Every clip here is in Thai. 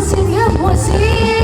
Señor, Señor, Señor.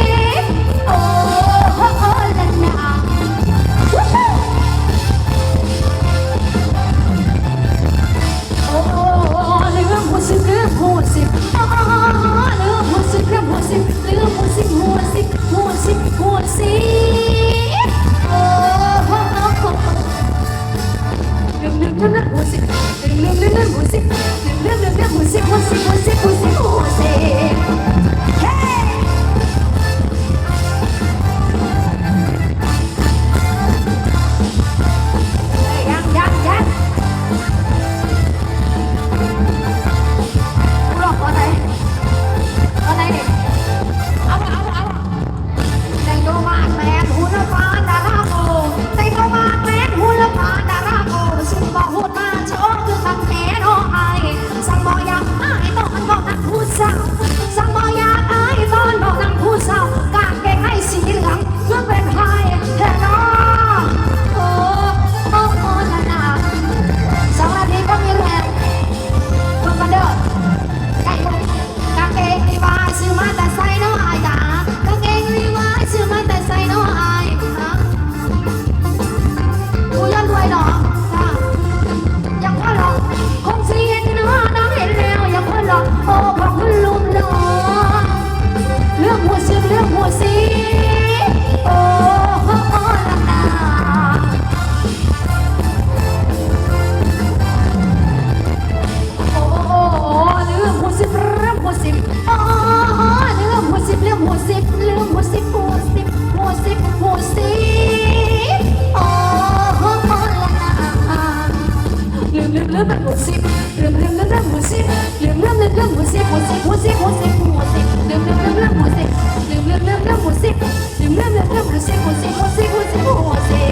ลืมแบบหัวซิบลืมลืมลืมลืมหัวซิบลืมเลืมลืมลืมหัวซิบหัวซิบหัวซิบหัวซิบหัวซิบลืมลืมลืมลืมหัวซิบลืมลืมลืมลืมหัวซิบลืมเลืมลืมลืมหัวซิบหัวซิบหัวซิบหัวซิบหัวซิ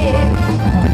บ